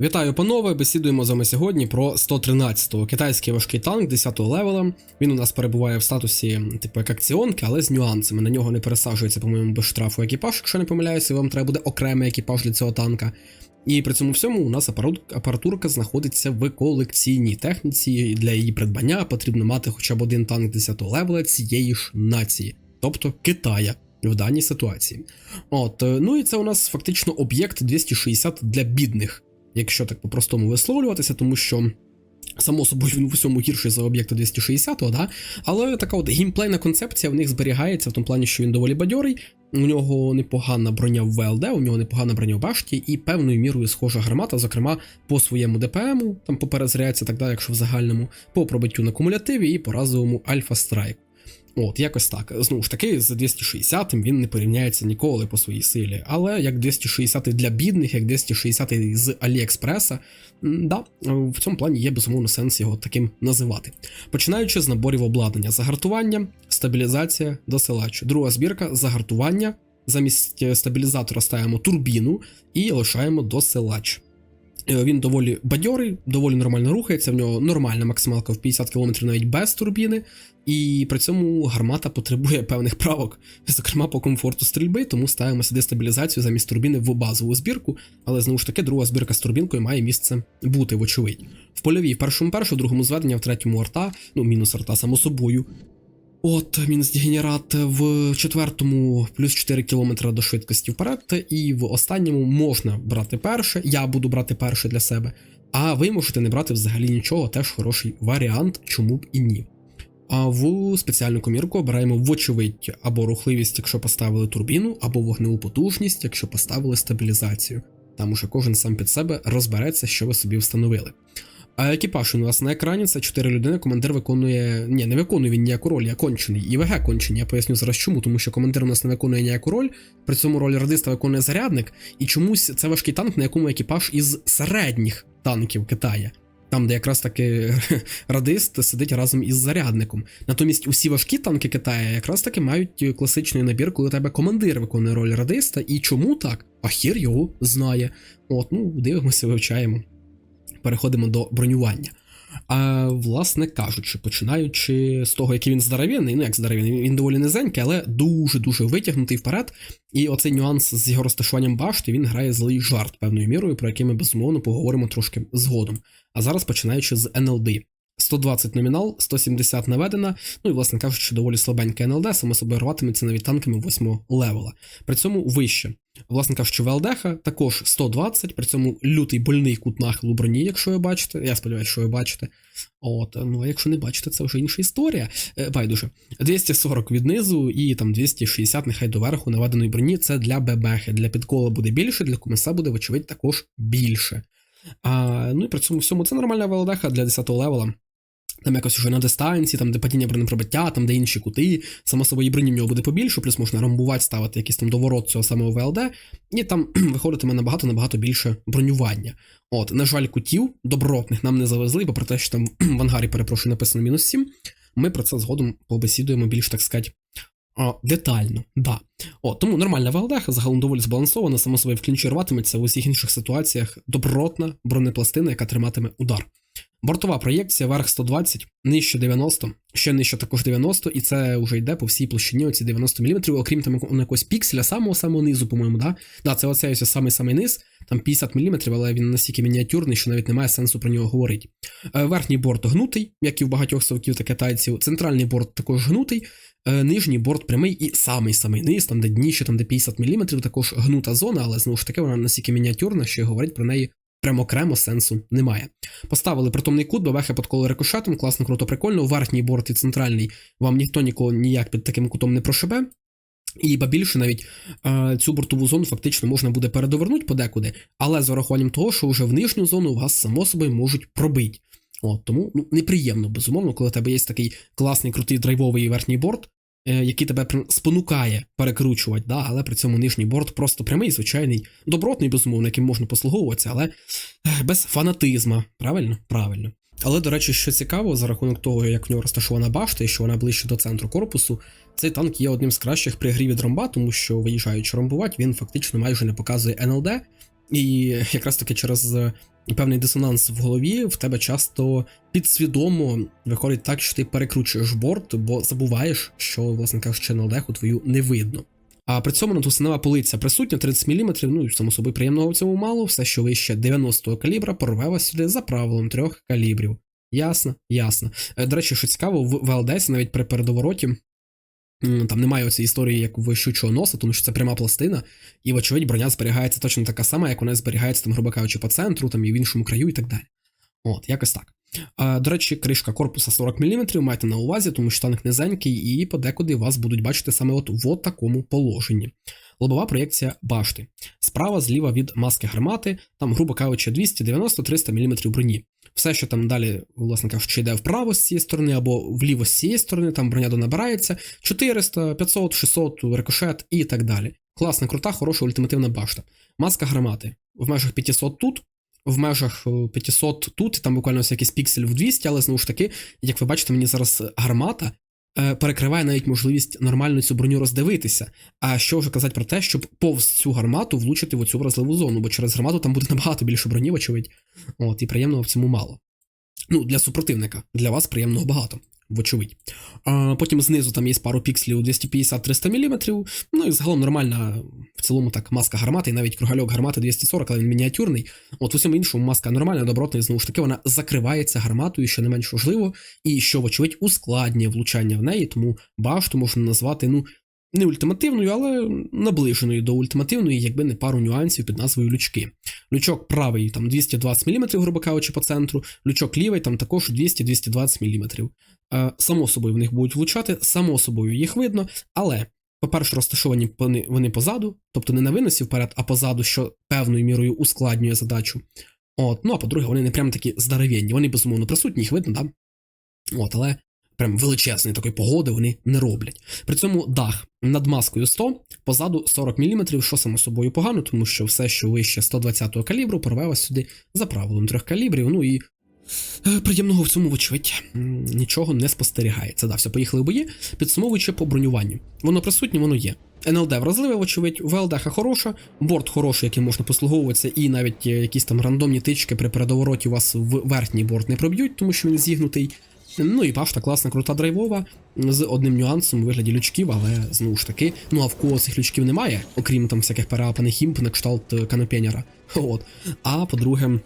Вітаю, панове! Бесідуємо з вами сьогодні про 113-го китайський важкий танк 10-го левела. Він у нас перебуває в статусі, типу, як акціонки, але з нюансами. На нього не пересаджується, по-моєму, без штрафу екіпаж, якщо не помиляюся, вам треба буде окремий екіпаж для цього танка. І при цьому всьому у нас апаратурка знаходиться в колекційній техніці. і Для її придбання потрібно мати хоча б один танк 10-го левела цієї ж нації, тобто Китая. В даній ситуації. От, ну і це у нас фактично об'єкт 260 для бідних якщо так по-простому висловлюватися, тому що. Само собою він в усьому гірший за об'єкта 260-го, да? але така от геймплейна концепція в них зберігається в тому плані, що він доволі бадьорий, у нього непогана броня в ВЛД, у нього непогана броня в башті і певною мірою схожа гармата, зокрема по своєму ДПМу, там по перезарядці, так далі, якщо в загальному, по пробиттю на кумулятиві і по разовому Альфа Страйк. От, якось так. Знову ж таки, з 260 він не порівняється ніколи по своїй силі. Але як 260 для бідних, як 260 з Аліекспреса, да, в цьому плані є безумовно сенс його таким називати. Починаючи з наборів обладнання, загартування, стабілізація, досилач. Друга збірка загартування. Замість е, стабілізатора ставимо турбіну і лишаємо досилач. Е, Він доволі бадьорий, доволі нормально рухається. В нього нормальна максималка в 50 км навіть без турбіни, і при цьому гармата потребує певних правок, зокрема по комфорту стрільби, тому ставимо сюди стабілізацію замість турбіни в базову збірку. Але знову ж таки, друга збірка з турбінкою має місце бути, вочевидь. В польовій в першому першу, в другому зведення, в третьому арта, ну мінус арта, само собою. От мінус дегенерат в четвертому плюс 4 км до швидкості вперед, і в останньому можна брати перше. Я буду брати перше для себе. А ви можете не брати взагалі нічого, теж хороший варіант, чому б і ні. А в спеціальну комірку обираємо вочевидь або рухливість, якщо поставили турбіну, або вогневу потужність, якщо поставили стабілізацію. Там уже кожен сам під себе розбереться, що ви собі встановили. А екіпаж у нас на екрані це 4 людини. Командир виконує. Ні, не виконує він ніяку роль, а кончений. І ВГ кончені. Я поясню зараз чому, тому що командир у нас не виконує ніяку роль. При цьому роль радиста виконує зарядник, і чомусь це важкий танк, на якому екіпаж із середніх танків Китая. Там, де якраз таки радист сидить разом із зарядником. Натомість усі важкі танки Китаю якраз таки мають класичний набір, коли тебе командир виконує роль радиста. І чому так? А хір його знає. От, ну, дивимося, вивчаємо. Переходимо до бронювання. А, власне кажучи, починаючи з того, який він здоровенний, ну як здоровенний, він доволі низенький, але дуже-дуже витягнутий вперед. І оцей нюанс з його розташуванням башти він грає злий жарт певною мірою, про який ми безумовно поговоримо трошки згодом. А зараз починаючи з НЛД. 120 номінал, 170 наведена, ну і, власне кажучи, доволі слабенька НЛД, само собою рватиметься навіть танками 8 левела. При цьому вище. Власне кажучи, ВЛДХ також 120, при цьому лютий больний кут нахилу броні, якщо ви бачите. Я сподіваюся, що ви бачите. От, ну а якщо не бачите, це вже інша історія. Е, Байдуже. 240 віднизу і там 260, нехай доверху наведеної броні. Це для ББХ. Для підкола буде більше, для комеса буде, вочевидь, також більше. А, Ну і при цьому всьому це нормальна ВЛДХ для 10-го левела. Там якось уже на дистанції, там де падіння бронепробиття, там де інші кути, само собою броні в нього буде побільше, плюс можна рамбувати, ставити якийсь там доворот цього самого ВЛД, і там виходитиме набагато-набагато більше бронювання. От, на жаль, кутів добротних нам не завезли, бо про те, що там в ангарі, перепрошую, написано мінус 7, ми про це згодом побесідуємо більш, так сказати, детально. Да. О, тому нормальна ВЛД, загалом доволі збалансована, само собою в клінчі рватиметься в усіх інших ситуаціях добротна бронепластина, яка триматиме удар. Бортова проєкція верх 120, нижче 90, ще нижче також 90, і це вже йде по всій площині оці 90 мм, окрім там якогось пікселя, самого самого низу, по-моєму, да? Да, це оцей ось самий самий низ, там 50 мм, але він настільки мініатюрний, що навіть немає сенсу про нього говорити. Е, Верхній борт гнутий, як і в багатьох совків та китайців. Центральний борт також гнутий. Е, Нижній борт прямий і самий самий низ, там де дніще, там де 50 мм, також гнута зона, але знову ж таки вона настільки мініатюрна, що говорить про неї прямо окремо сенсу немає. Поставили притомний кут, бабехи подколи рикошетом, класно, круто, прикольно. Верхній борт і центральний вам ніхто нікого ніяк під таким кутом не прошибе. І ба більше навіть е, цю бортову зону фактично можна буде передовернути подекуди, але з урахуванням того, що вже в нижню зону вас само собою можуть пробити. От, тому ну, неприємно, безумовно, коли в тебе є такий класний крутий драйвовий верхній борт, який тебе спонукає перекручувати, да, але при цьому нижній борт просто прямий, звичайний, добротний, безумовно, яким можна послуговуватися, але без фанатизма. Правильно? Правильно. Але, до речі, що цікаво, за рахунок того, як в нього розташована башта і що вона ближче до центру корпусу, цей танк є одним з кращих при грі від ромба, тому що, виїжджаючи ромбувати, він фактично майже не показує НЛД. І якраз таки через е, певний дисонанс в голові в тебе часто підсвідомо виходить так, що ти перекручуєш борт, бо забуваєш, що, власне кажучи, на леху твою не видно. А при цьому натуснева полиця присутня 30 мм, ну само собою приємного в цьому мало, все, що вище 90-го калібра, порве вас сюди за правилом трьох калібрів. Ясно, ясно. Е, До речі, що цікаво, в ВЛДС навіть при передовороті там немає оцієї історії, як в щучого носа, тому що це пряма пластина, і, вочевидь, броня зберігається точно така сама, як вона зберігається, там, грубо кажучи, по центру, там і в іншому краю, і так далі. От, якось так. А, до речі, кришка корпуса 40 мм, майте на увазі, тому що танк низенький, і подекуди вас будуть бачити саме от в такому положенні. Лобова проєкція башти. Справа, зліва від маски гармати, там, грубо кажучи, 290-300 мм броні. Все, що там далі, власне кажучи, йде вправо з цієї сторони або вліво з цієї сторони, там броня донабирається 400, 500, 600, рикошет і так далі. Класна, крута, хороша ультимативна башта. Маска гармати в межах 500 тут, в межах е, 500 тут, там буквально якийсь піксель в 200, але знову ж таки, як ви бачите, мені зараз гармата е, перекриває навіть можливість нормально цю броню роздивитися. А що вже казати про те, щоб повз цю гармату влучити в оцю вразливу зону, бо через гармату там буде набагато більше броні, вочевидь. От, і приємного в цьому мало. Ну, для супротивника, для вас приємного багато. Вочевидь. А, потім знизу там є пару пікслів 250-300 мм. Ну і загалом нормальна в цілому так маска гармати, і навіть кругальок гармати 240, але він мініатюрний. От в усьому іншому маска нормальна, добротна, і знову ж таки вона закривається гарматою, що не менш важливо, і що, вочевидь, ускладнює влучання в неї, тому башту можна назвати, ну, не ультимативною, але наближеною до ультимативної, якби не пару нюансів під назвою лючки. Лючок правий там 220 мм, грубо кажучи, по центру, лючок лівий там також 200-220 мм. Е, само собою в них будуть влучати, само собою їх видно, але, по-перше, розташовані вони, позаду, тобто не на виносі вперед, а позаду, що певною мірою ускладнює задачу. От, ну а по-друге, вони не прям такі здоровенні, вони безумовно присутні, їх видно, да? От, але прям величезної такої погоди вони не роблять. При цьому дах над маскою 100, позаду 40 мм, що само собою погано, тому що все, що вище 120-го калібру, порве вас сюди за правилом трьох калібрів. Ну і е, приємного в цьому, вочевидь, нічого не спостерігається. Да, все, поїхали в бої. Підсумовуючи по бронюванню. Воно присутнє, воно є. НЛД вразливе, вочевидь, ВЛДХ хороша, борт хороший, яким можна послуговуватися, і навіть е, якісь там рандомні тички при передовороті вас в верхній борт не проб'ють, тому що він зігнутий. Ну і башта класна, крута драйвова, з одним нюансом у вигляді лючків, але знову ж таки, ну а в кого цих лючків немає, окрім там всяких переапаних імп на кшталт е, канопенера. От. А по-друге,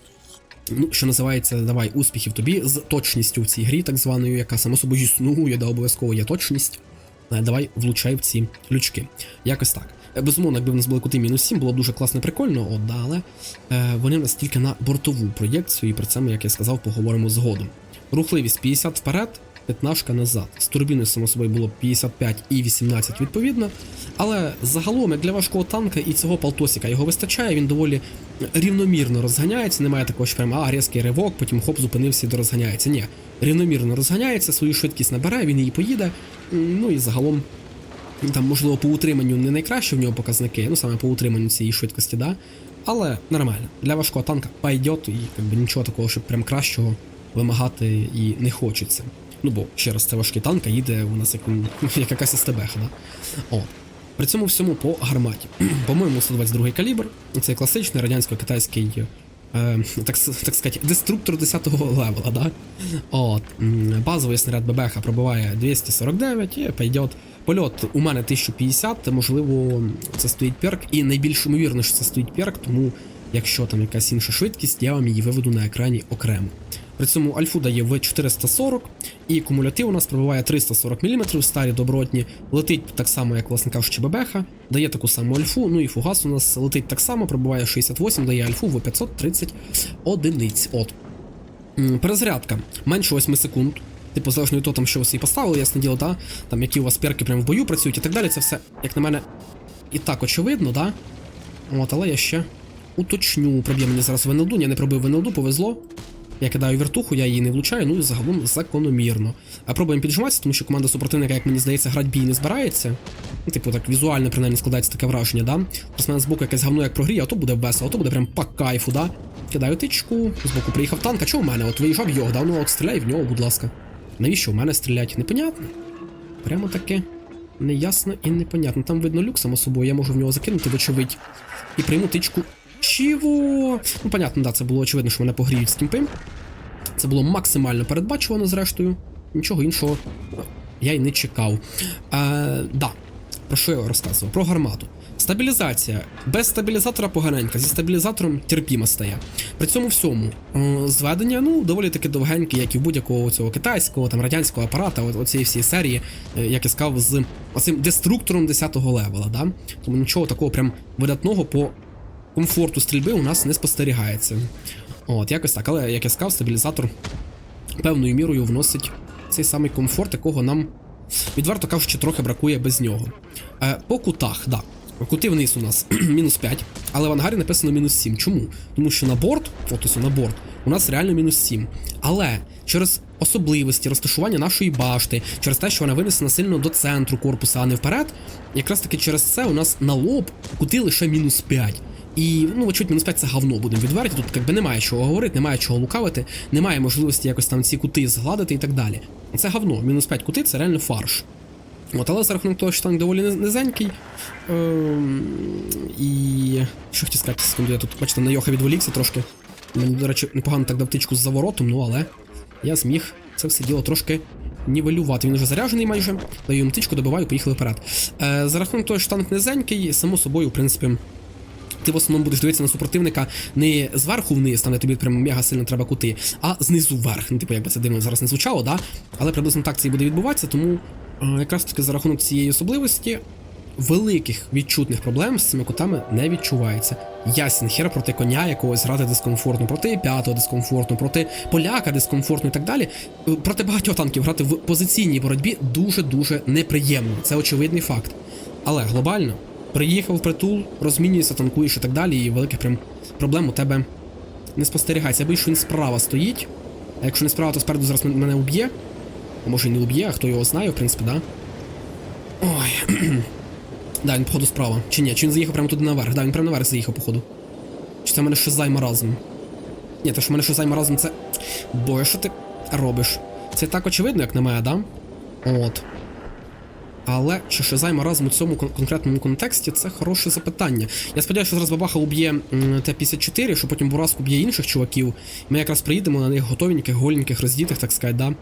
ну, що називається, давай, успіхів тобі з точністю в цій грі, так званою, яка само собою існує, да обов'язково є точність. Е, Давай влучай в ці лючки. Якось так. Е, Безумовно, якби в нас були кути мінус 7, було б дуже класно і прикольно, от, але е, вони в нас тільки на бортову проєкцію, і про це ми, як я сказав, поговоримо згодом. Рухливість 50 вперед, 15 назад. З турбіною, само собою, було 55 і 18 відповідно. Але загалом, як для важкого танка і цього палтосіка його вистачає, він доволі рівномірно розганяється, немає такого, що прямо а, різкий ривок, потім хоп, зупинився і дорозганяється. Ні, рівномірно розганяється, свою швидкість набере, він її поїде. Ну і загалом там, можливо, по утриманню не найкраще в нього показники, ну саме по утриманню цієї швидкості, да. Але нормально. Для важкого танка пойдет, і якби нічого такого, щоб прям кращого вимагати і не хочеться. Ну бо ще раз, це важкий танк, а їде у нас як, як якась СТБ, да? От. При цьому всьому по гарматі. По-моєму, 122 калібр. Це класичний радянсько-китайський, е, так, так сказати, деструктор 10-го левела, да? От. Базовий снаряд ББХ пробиває 249 і пойдет. Польот у мене 1050, можливо, це стоїть перк, і найбільш ймовірно, що це стоїть перк, тому якщо там якась інша швидкість, я вам її виведу на екрані окремо. При цьому альфу дає в 440, і кумулятив у нас пробиває 340 мм, старі добротні, летить так само, як власне кажучи, бебеха, дає таку саму альфу, ну і фугас у нас летить так само, пробиває 68, дає альфу в 530 одиниць. От. Перезарядка менше 8 секунд. Типу, залежно від того, там, що ви собі поставили, ясне діло, да? там які у вас перки прямо в бою працюють і так далі. Це все, як на мене, і так очевидно, да? От, але я ще уточню. Проб'є мені зараз ВНЛДу, я не пробив ВНЛДу, повезло. Я кидаю вертуху, я її не влучаю, ну і загалом закономірно. А пробуємо піджиматися, тому що команда супротивника, як мені здається, грати бій не збирається. Ну, типу, так візуально принаймні складається таке враження, да? Просто мене збоку якесь говно як прогріє, а то буде весело, а то буде прям по кайфу, да? Кидаю тичку, збоку приїхав танк, а чого в мене? От виїжджав його, да? Ну от стріляй в нього, будь ласка. Навіщо в мене стрілять? Непонятно. Прямо таке неясно і непонятно. Там видно люк, само собою, я можу в нього закинути, вочевидь. І прийму тичку Чого? Ну, понятно, да, це було очевидно, що мене погріють з кімпи. Це було максимально передбачувано, зрештою. Нічого іншого я й не чекав. Е, да. Про що я розказував? Про гармату. Стабілізація. Без стабілізатора поганенька, зі стабілізатором терпімо стає. При цьому всьому е, зведення, ну, доволі таки довгеньке, як і будь-якого цього китайського, там радянського апарата, оцієї всієї серії, е, як я сказав, з оцим деструктором 10-го левела. Да? Тому нічого такого прям видатного по комфорту стрільби у нас не спостерігається. От, якось так, але як я сказав, стабілізатор певною мірою вносить цей самий комфорт, якого нам, відверто кажучи, трохи бракує без нього. Е, по кутах, да. Кути вниз у нас мінус 5, але в ангарі написано мінус 7. Чому? Тому що на борт, от ось на борт, у нас реально мінус 7. Але через особливості розташування нашої башти, через те, що вона винесена сильно до центру корпуса, а не вперед, якраз таки через це у нас на лоб кути лише мінус 5. І, ну, вочевидь, мінус 5 це говно, будемо відверті. Тут якби немає чого говорити, немає чого лукавити, немає можливості якось там ці кути згладити і так далі. Це говно. Мінус 5 кути це реально фарш. От, але за рахунок того, що танк доволі низенький. Ем, і. Що хотів сказати, секунду, я тут, бачите, на Йоха відволікся трошки. Мені, до речі, непогано так дав тичку з заворотом, ну але я зміг це все діло трошки нівелювати. Він вже заряджений майже. Даю йому тичку, добиваю, поїхали вперед. Е, за рахунок того, що танк низенький, само собою, в принципі. Ти в основному будеш дивитися на супротивника не зверху вниз, там де тобі прям мега сильно треба кути, а знизу вверх. Ну, типу, якби це дивно зараз не звучало, да? Але приблизно так це і буде відбуватися, тому е, якраз таки за рахунок цієї особливості великих відчутних проблем з цими кутами не відчувається. Ясен хер проти коня якогось грати дискомфортно, проти п'ятого дискомфортно, проти поляка дискомфортно і так далі. Е, Проти багатьох танків грати в позиційній боротьбі дуже-дуже неприємно. Це очевидний факт. Але глобально приїхав в притул, розмінюєшся, танкуєш і так далі, і великих прям проблем у тебе не спостерігається. Я боюсь, що він справа стоїть. А якщо не справа, то спереду зараз мене уб'є. А може і не уб'є, а хто його знає, в принципі, да. Ой. да, він, походу, справа. Чи ні? Чи він заїхав прямо туди наверх? Да, він прямо наверх заїхав, походу. Чи це в мене шизай маразм? Ні, то що в мене шизай маразм це. Боже, що ти робиш? Це так очевидно, як на мене, да? От. Але чи шизай маразм у цьому конкретному контексті це хороше запитання. Я сподіваюся, що зараз бабаха уб'є м, Т-54, що потім Бураск б'є інших чуваків. Ми якраз приїдемо на них готовеньких, голеньких, роздітих, так сказати, да?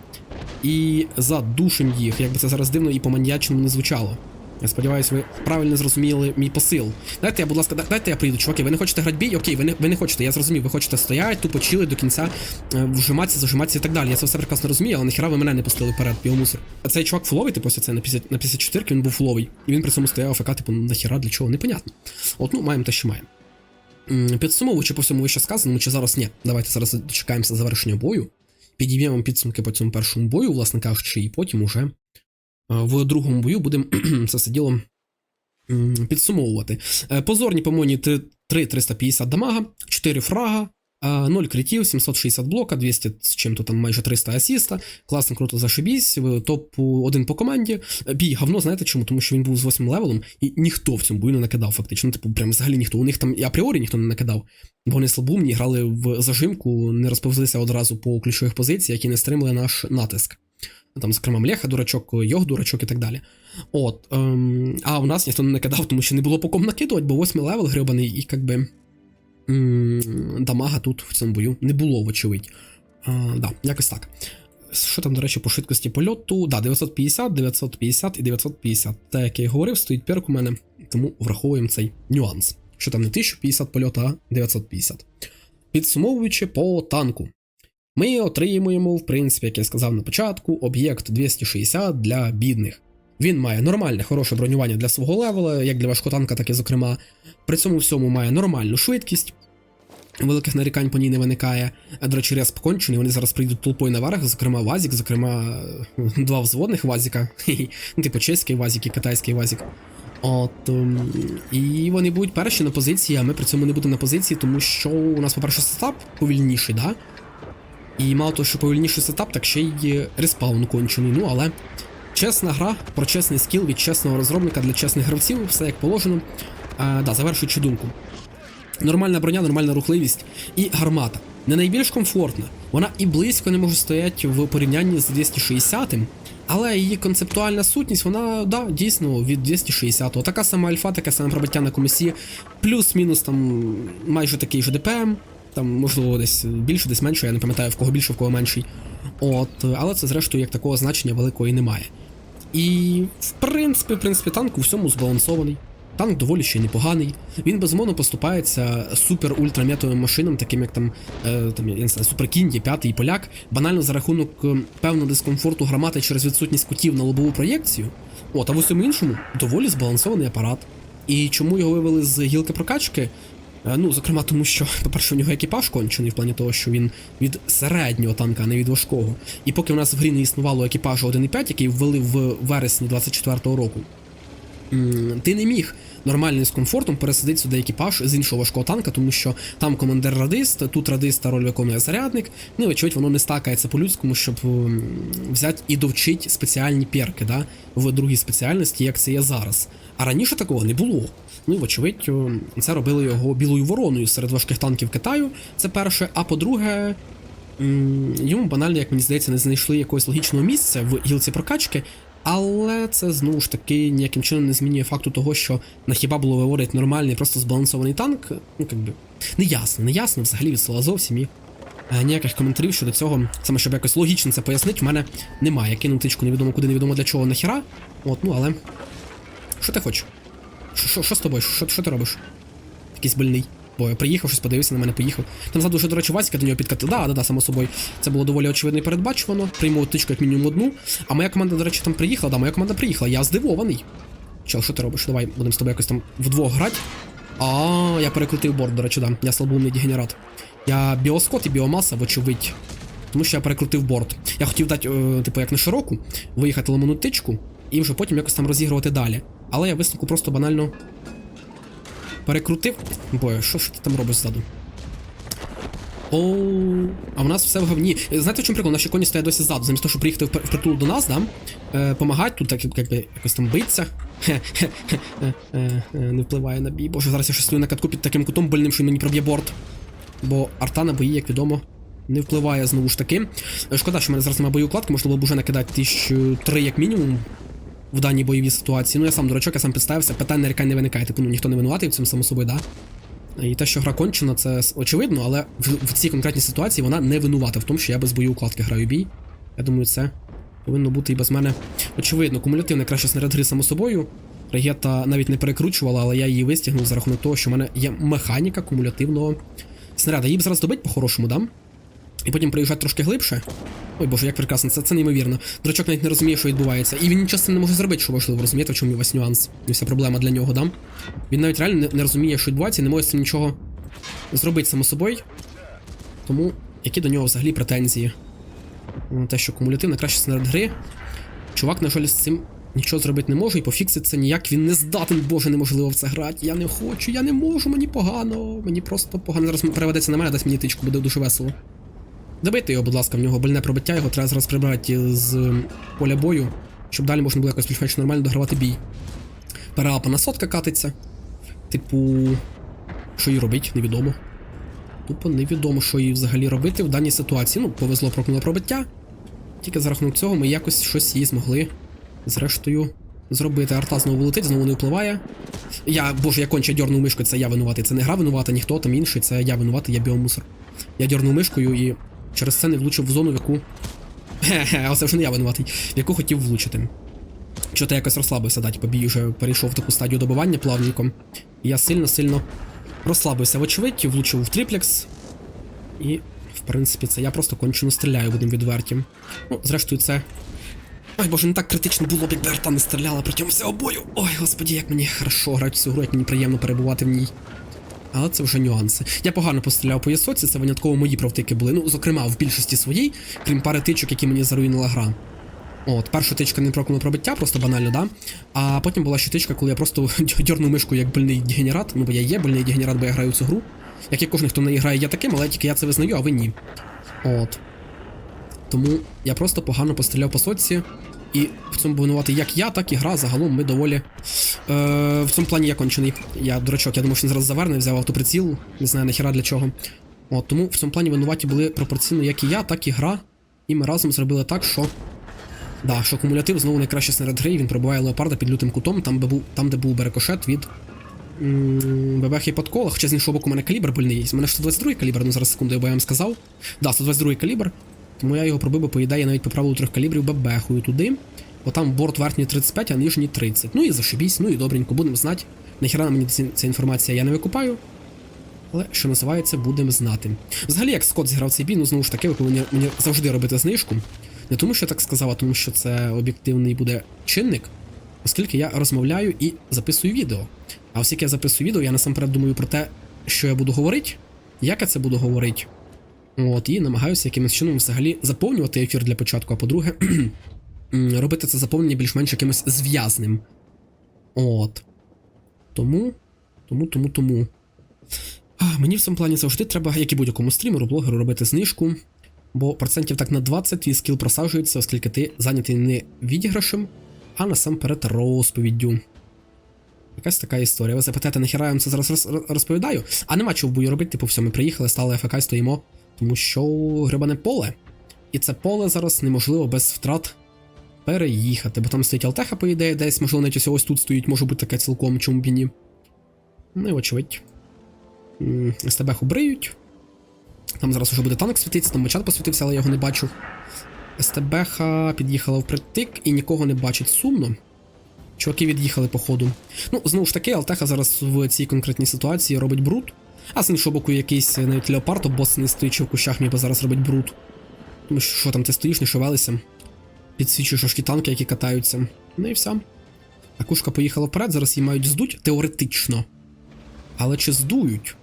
І задушим їх, якби це зараз дивно і по-маньячному не звучало. Я сподіваюся, ви правильно зрозуміли мій посил. Дайте я, будь ласка, дайте я приїду, чуваки. Ви не хочете грати бій? Окей, ви не, ви не хочете, я зрозумів, ви хочете стояти, тупо чили до кінця, е, вжиматися, зажиматися і так далі. Я це все прекрасно розумію, але нахіра ви мене не пустили вперед, біомусор. А цей чувак фуловий, типу, це на 50, на 54 він був фуловий. І він при цьому стояв АФК, типу, нахіра, для чого? Непонятно. От, ну, маємо те, що маємо. Підсумовуючи по всьому вище сказаному, чи зараз ні. Давайте зараз дочекаємося завершення бою. Підіб'ємо підсумки по цьому першому бою, власне кажучи, і потім уже в другому бою будемо це все діло підсумовувати. Е, Позорні помойні 3-350 дамага, 4 фрага, е, 0 критів, 760 блока, 200 з чим-то там майже 300 асіста. Класно, круто зашибісь. в Топ-1 по команді. Е, Бій говно, знаєте чому? Тому що він був з 8 левелом, і ніхто в цьому бою не накидав, фактично. Ну, типу, прям взагалі ніхто. У них там і апріорі ніхто не накидав. Бо вони слабумні, грали в зажимку, не розповзлися одразу по ключових позиціях, які не стримали наш натиск. Там, зокрема, Млеха, дурачок, Йог, дурачок і так далі. От. Ем, а у нас ніхто не накидав, тому що не було по ком накидувати, бо восьмий левел грибаний, і якби. м, Дамага тут в цьому бою не було, вочевидь. А, да, якось так. Що там, до речі, по швидкості польоту? Да, 950, 950 і 950. Те, як я і говорив, стоїть перк у мене, тому враховуємо цей нюанс. Що там не 1050 польоту, а 950. Підсумовуючи по танку. Ми отримуємо, в принципі, як я сказав на початку, об'єкт 260 для бідних. Він має нормальне, хороше бронювання для свого левела, як для важкотанка, так і зокрема. При цьому всьому має нормальну швидкість. Великих нарікань по ній не виникає. До речі, респ кончений, вони зараз прийдуть толпою наверх, зокрема Вазік, зокрема два взводних Вазіка. Типу чеський Вазік і китайський Вазік. От, ем, і вони будуть перші на позиції, а ми при цьому не будемо на позиції, тому що у нас, по-перше, сетап повільніший, да? І мало того, що повільніший сетап, так ще й респаун кончений. Ну, але чесна гра про чесний скіл від чесного розробника для чесних гравців, все як положено. А, да, завершуючи думку. Нормальна броня, нормальна рухливість і гармата. Не найбільш комфортна. Вона і близько не може стояти в порівнянні з 260-м, Але її концептуальна сутність, вона да, дійсно від 260-го. Така сама альфа, таке саме пробиття на комісі, плюс-мінус там майже такий же ДПМ. Там, можливо, десь більше, десь менше, я не пам'ятаю в кого більше, в кого менший. От, але це зрештою як такого значення великого і немає. І в принципі, в принципі, танк у всьому збалансований. Танк доволі ще непоганий. Він безумовно поступається супер ультраметовим машинам, таким як там, е, там я не знаю, Суперкінь, є п'ятий поляк, банально за рахунок е, певного дискомфорту грамати через відсутність кутів на лобову проєкцію. От, а в усьому іншому доволі збалансований апарат. І чому його вивели з гілки прокачки? Е, Ну, зокрема, тому що, по-перше, у нього екіпаж кончений в плані того, що він від середнього танка, а не від важкого. І поки у нас в грі не існувало екіпажу 1.5, який ввели в вересні 24-го року, ти не міг нормально з комфортом пересадити сюди екіпаж з іншого важкого танка, тому що там командир радист, тут радист та роль виконує зарядник. Ну і очевидь, воно не стакається по-людському, щоб взяти і довчити спеціальні перки да, в другій спеціальності, як це є зараз. А раніше такого не було. Ну і вочевидь, це робили його білою вороною серед важких танків Китаю. Це перше. А по-друге, йому банально, як мені здається, не знайшли якогось логічного місця в гілці прокачки. Але це знову ж таки ніяким чином не змінює факту того, що на хіба було виводити нормальний, просто збалансований танк. Ну, якби неясно, неясно взагалі від слова зовсім і е, ніяких коментарів щодо цього, саме щоб якось логічно це пояснити, в мене немає. Я кинув тичку невідомо куди, невідомо для чого нахіра. От, ну але. Що ти хочеш? Що- з тобою? Що ти робиш? Якийсь больний. Бо я приїхав, щось подивився на мене, поїхав. Там ззаду вже, до речі, Васька до нього підкатив. Да, да, да, само собою. Це було доволі очевидно і передбачувано. Прийму тичку як мінімум одну. А моя команда, до речі, там приїхала. Да, моя команда приїхала. Я здивований. Чел, що ти робиш? Давай будемо з тобою якось там вдвох грати. А, я перекрутив борт, до речі, да. Я слабоумний дегенерат. Я біоскот і біомаса, вочевидь. Тому що я перекрутив борт. Я хотів дати, е, типу, як на широку, виїхати ламану тичку, і вже потім якось там розігрувати далі. Але я висновку просто банально перекрутив. Боже, що ж ти там робиш ззаду? Оу, а в нас все в говні. Знаєте, в чому прикол? Наші коні стоять досі ззаду. Замість того, щоб приїхати впр- впритул до нас, да? Е, тут, так, якби, якось там биться. Е, е, е, Не впливає на бій. Боже, зараз я щось стою на катку під таким кутом больним, що мені проб'є борт. Бо арта на бої, як відомо, не впливає знову ж таки. Шкода, що в мене зараз немає боєукладки, можна було б уже накидати тисячу три як мінімум в даній бойовій ситуації. Ну я сам дурачок, я сам підставився, питань нарікань не виникає. Типу, ну ніхто не винуватий в цьому само собою, да? І те, що гра кончена, це очевидно, але в, в цій конкретній ситуації вона не винувата в тому, що я без боєукладки граю бій. Я думаю, це повинно бути і без мене очевидно. Кумулятивний краще снаряд гри само собою. Регета навіть не перекручувала, але я її вистягнув за рахунок того, що в мене є механіка кумулятивного снаряда. Її б зараз добить по-хорошому, дам. І потім приїжджати трошки глибше. Ой боже, як прекрасно, це, це неймовірно. Дурачок навіть не розуміє, що відбувається. І він нічого з цим не може зробити, що важливо, розумієте, в чому весь нюанс. І вся проблема для нього, да? Він навіть реально не, не розуміє, що відбувається, і не може з цим нічого зробити само собою. Тому які до нього взагалі претензії? На те, що кумулятивна краще снаряд гри. Чувак, на жаль, з цим нічого зробити не може, і пофіксити це ніяк. Він не здатен, боже, неможливо в це грати. Я не хочу, я не можу, мені погано. Мені просто погано. Зараз переведеться на мене, дасть мені тичку, буде дуже весело. Добити його, будь ласка, в нього больне пробиття, його треба зараз прибрати з поля бою, щоб далі можна було якось більш-менш нормально догравати бій. Переапана сотка катиться. Типу, що їй робить, невідомо. Тупо невідомо, що їй взагалі робити в даній ситуації. Ну, повезло прокнуло пробиття. Тільки за рахунок цього ми якось щось їй змогли, зрештою, зробити. Арта знову летить, знову не впливає. Я, боже, я конче дьорнув мишкою, це я винуватий. Це не гра винувата, ніхто там інший, це я винуватий, я біомусор. Я дьорнув мишкою і через це не влучив в зону, в яку. Хе-хе, а це вже не я винуватий, в яку хотів влучити. Що то якось розслабився, да, типу бій вже перейшов в таку стадію добивання плавненько. Я сильно-сильно розслабився, вочевидь, влучив в триплекс. І, в принципі, це я просто кончено стріляю, будемо відверті. Ну, зрештою, це. Ой, боже, не так критично було б, якби арта не стріляла протягом всього бою. Ой, господі, як мені хорошо грати цю гру, як мені приємно перебувати в ній. Але це вже нюанси. Я погано постріляв по Єсоці, це винятково мої правтики були. Ну, зокрема, в більшості своїй, крім пари тичок, які мені заруїнила гра. От, перша тичка не прокнула пробиття, просто банально, да. А потім була ще тичка, коли я просто дьорнув мишку як больний дегенерат. Ну, бо я є больний дегенерат, бо я граю цю гру. Як і кожен, хто в неї грає, я таким, але тільки я це визнаю, а ви ні. От. Тому я просто погано постріляв по соці. І в цьому винувати як я, так і гра. Загалом ми доволі. Е, в цьому плані я кончений. Я дурачок, я думав, що він зараз заверне, взяв автоприціл, не знаю нахіра для чого. От, тому в цьому плані винуваті були пропорційно як і я, так і гра. І ми разом зробили так, що Да, що кумулятив знову найкраще серед гри, він пробиває леопарда під лютим кутом, там, де був, там, де був берекошет від ББХ і подкола. Хоча з іншого боку, у мене калібр больний є. У мене ж 122 калібр, ну зараз секунду, я вам сказав. Да, 122 калібр. Тому я його пробив, бо по ідеї я навіть по правилу трьох калібрів бебехую туди. Бо там борт верхній 35, а нижній 30. Ну і зашибісь, ну і добренько, будемо знати. Нахіра мені ця інформація я не викупаю. Але що називається, будемо знати. Взагалі, як Скотт зіграв цей бій, ну знову ж таки, ви повинні мені завжди робити знижку. Не тому, що я так сказав, а тому, що це об'єктивний буде чинник, оскільки я розмовляю і записую відео. А оскільки я записую відео, я насамперед думаю про те, що я буду говорити, як я це буду говорити. От, і намагаюся якимось чином взагалі заповнювати ефір для початку, а по-друге, робити це заповнення більш-менш якимось зв'язним. От. Тому, тому, тому, тому. А, Мені в цьому плані завжди треба, як і будь-якому стрімеру, блогеру, робити знижку, бо процентів так на 20 твій скіл просаджується, оскільки ти зайнятий не відіграшем, а насамперед розповіддю. Якась така історія. Ви запитаєте, нахіра я вам це зараз розповідаю? А нема чого в бою робити, типу, все, ми приїхали, стали АФК, стоїмо, тому що гребане поле. І це поле зараз неможливо без втрат переїхати, бо там стоїть Алтеха, по ідеї, десь, можливо, навіть ось ось тут стоїть, може бути таке цілком, чому б і ні. Ну і очевидь. СТБ бриють. Там зараз вже буде танк світитися, там мечат посвітився, але я його не бачу. СТБХ під'їхала впритик і нікого не бачить сумно. Чуваки від'їхали по ходу. Ну, знову ж таки, Алтеха зараз в цій конкретній ситуації робить бруд. А з іншого боку, якийсь навіть леопард обосний стоячи в кущах, міг би зараз робить бруд. Тому що що там ти стоїш, не шевелися. Підсвічуєш аж танки, які катаються. Ну і все. Акушка поїхала вперед, зараз її мають здуть теоретично. Але чи здують?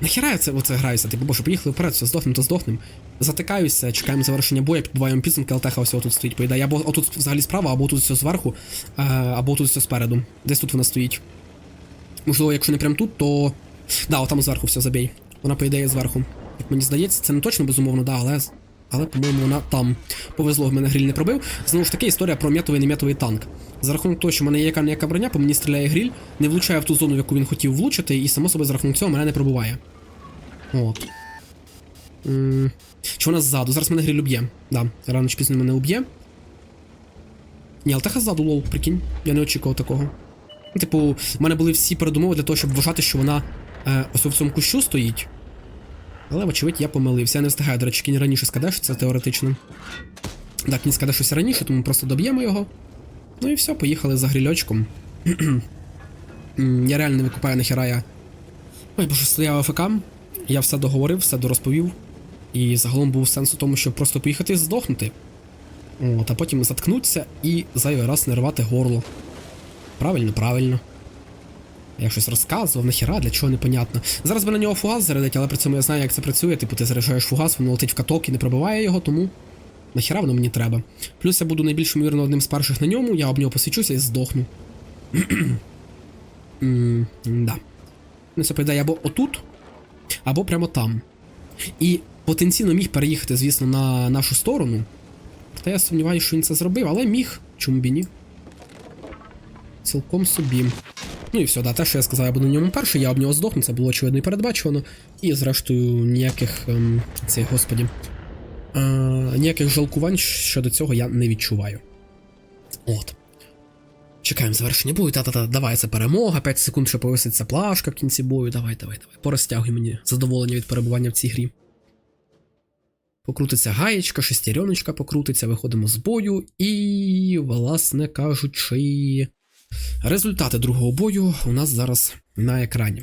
Нахіра я це оце граюся? Типу, боже, поїхали вперед, все, здохнем, то здохнем. Затикаюся, чекаємо завершення бою, підбиваємо підсумки, Алтеха ось тут стоїть, по ідеї. Або отут взагалі справа, або тут все зверху, е, або тут все спереду. Десь тут вона стоїть. Можливо, якщо не прям тут, то. Да, отам зверху все забій. Вона, по ідеї, зверху. Як мені здається, це не точно безумовно, да, але. Але, по-моєму, вона там. Повезло, в мене гриль не пробив. Знову ж таки, історія про м'ятовий і нем'ятовий танк. За рахунок того, що в мене є яка броня, по мені стріляє гриль, не влучає в ту зону, в яку він хотів влучити, і само собою за рахунок цього мене не пробуває. От. М, Чи вона ззаду? Зараз мене гриль уб'є. Да, рано чи пізно мене уб'є. Ні, Алтеха ззаду, лол, прикинь. Я не очікував такого. Типу, в мене були всі передумови для того, щоб вважати, що вона е, ось у цьому кущу стоїть. Але, вочевидь, я помилився. Я не встигаю, до речі, кінь раніше це теоретично. Так, кінь щось раніше, тому просто доб'ємо його. Ну і все, поїхали за грильочком. Я реально не викупаю нахіра я. Ой, боже, стояв АФК. Я все договорив, все дорозповів. І загалом був сенс у тому, щоб просто поїхати і здохнути. От, а потім заткнутися і зайвий раз не рвати горло. Правильно, правильно. Я щось розказував, нахіра, для чого непонятно. Зараз би на нього фугас зарядить, але при цьому я знаю, як це працює. Типу, ти заряджаєш фугас, воно летить в каток і не пробиває його, тому нахіра воно мені треба. Плюс я буду найбільш ймовірно одним з перших на ньому, я об нього посвічуся і здохну. Да. Ну, це ідея або отут, або прямо там. І потенційно міг переїхати, звісно, на нашу сторону. Та я сумніваюся, що він це зробив, але міг. Чому б і ні? Цілком собі. Ну і все, да, те, що я сказав, я буду на ньому перший, я об нього здохну, це було очевидно і передбачувано. І зрештою ніяких ем, цих, господі. Е, ніяких жалкувань щодо цього я не відчуваю. От. Чекаємо завершення бою. Та-та-та, давай, це перемога, 5 секунд, що повиситься плашка в кінці бою. Давай, давай, давай. Порозтягуй мені задоволення від перебування в цій грі. Покрутиться гаєчка, шестереночка покрутиться, виходимо з бою, і, власне кажучи, результати другого бою у нас зараз на екрані.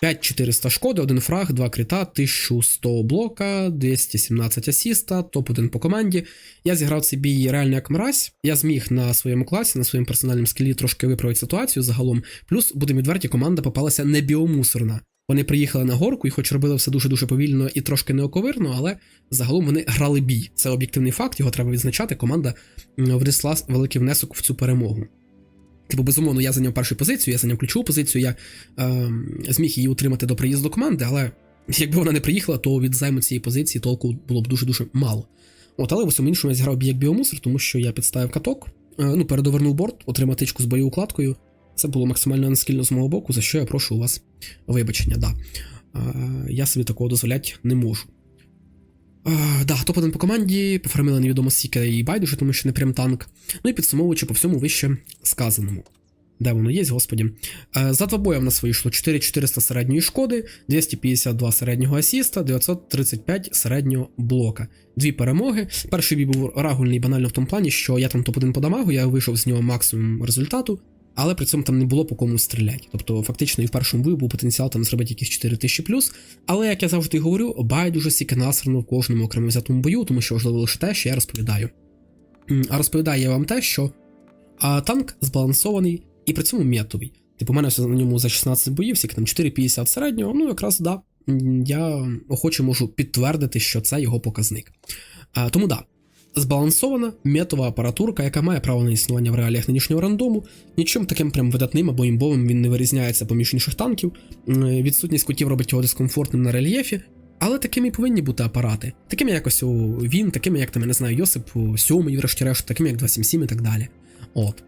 5400 шкоди, 1 фраг, 2 крита, 1100 блока, 217 асіста, топ-1 по команді. Я зіграв цей бій реально як мразь. Я зміг на своєму класі, на своєму персональному скілі трошки виправити ситуацію загалом. Плюс, будемо відверті, команда попалася не біомусорна. Вони приїхали на горку і хоч робили все дуже-дуже повільно і трошки неоковирно, але загалом вони грали бій. Це об'єктивний факт, його треба відзначати. Команда внесла великий внесок в цю перемогу. Типу, безумовно, я зайняв першу позицію, я зайняв ключову позицію, я е, зміг її утримати до приїзду команди, але якби вона не приїхала, то від займу цієї позиції толку було б дуже-дуже мало. От, але в усьому іншому я зіграв бій як біомусор, тому що я підставив каток, е, ну, передовернув борт, отримав тичку з боєукладкою. Це було максимально нескільно з мого боку, за що я прошу у вас вибачення. Да. Е, я собі такого дозволяти не можу. Е, да, топ-1 по команді, пофармили невідомо скільки і байдуже, тому що не прям танк. Ну і підсумовуючи по всьому вище сказаному. Де воно є, господі. Е, за два боя в нас вийшло 4400 середньої шкоди, 252 середнього асіста, 935 середнього блока. Дві перемоги. Перший бій був рагульний банально в тому плані, що я там топ-1 по дамагу, я вийшов з нього максимум результату, але при цьому там не було по кому стріляти. Тобто, фактично, і в першому бою був потенціал там зробити якісь 4000 плюс. Але як я завжди говорю, байдуже сіки насрано в кожному окремо взятому бою, тому що важливо лише те, що я розповідаю. А розповідаю я вам те, що а, танк збалансований і при цьому метовий. Типу, у мене все на ньому за 16 боїв, всякі там 4,50 середнього, ну якраз да. Я охоче можу підтвердити, що це його показник. А, тому да. Збалансована метова апаратурка, яка має право на існування в реаліях нинішнього рандому, нічим таким прям видатним або імбовим він не вирізняється поміж інших танків. Відсутність кутів робить його дискомфортним на рельєфі, але такими і повинні бути апарати. Такими якось у він, такими як там, я не знаю, Йосип Сьомий, врешті-решт, такими як 277 і так далі. От.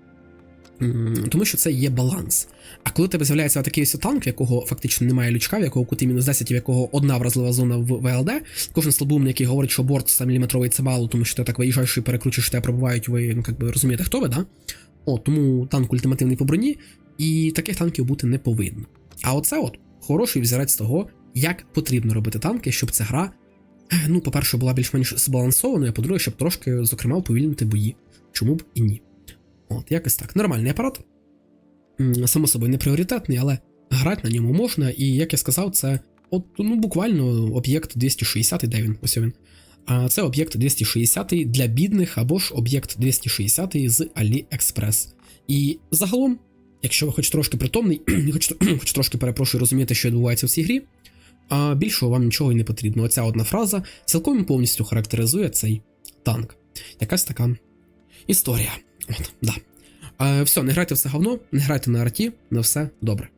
Тому що це є баланс. А коли у тебе з'являється такий ось танк, в якого фактично немає лючка, в якого кути мінус 10, в якого одна вразлива зона в ВЛД, кожен слабум, який говорить, що борт 100 мм це мало, тому що ти так виїжджаєш і перекручуєш, тебе пробувають, ви ну, як би розумієте, хто ви, да? О, тому танк ультимативний по броні, і таких танків бути не повинно. А оце от хороший взірець того, як потрібно робити танки, щоб ця гра, ну, по-перше, була більш-менш збалансованою, а по-друге, щоб трошки, зокрема, уповільнити бої. Чому б і ні. От, якось так. Нормальний апарат. Само собою не пріоритетний, але грати на ньому можна. І як я сказав, це от, ну, буквально об'єкт 260, де він? Ось він. А це об'єкт 260 для бідних або ж об'єкт 260 з AliExpress. І загалом, якщо ви хоч трошки притомний, хоч, хоч трошки перепрошую розуміти, що відбувається в цій грі, а більшого вам нічого і не потрібно. Оця одна фраза цілком повністю характеризує цей танк. Якась така історія. От, да. Е, все, не грайте все говно, не грайте на арті, на все добре.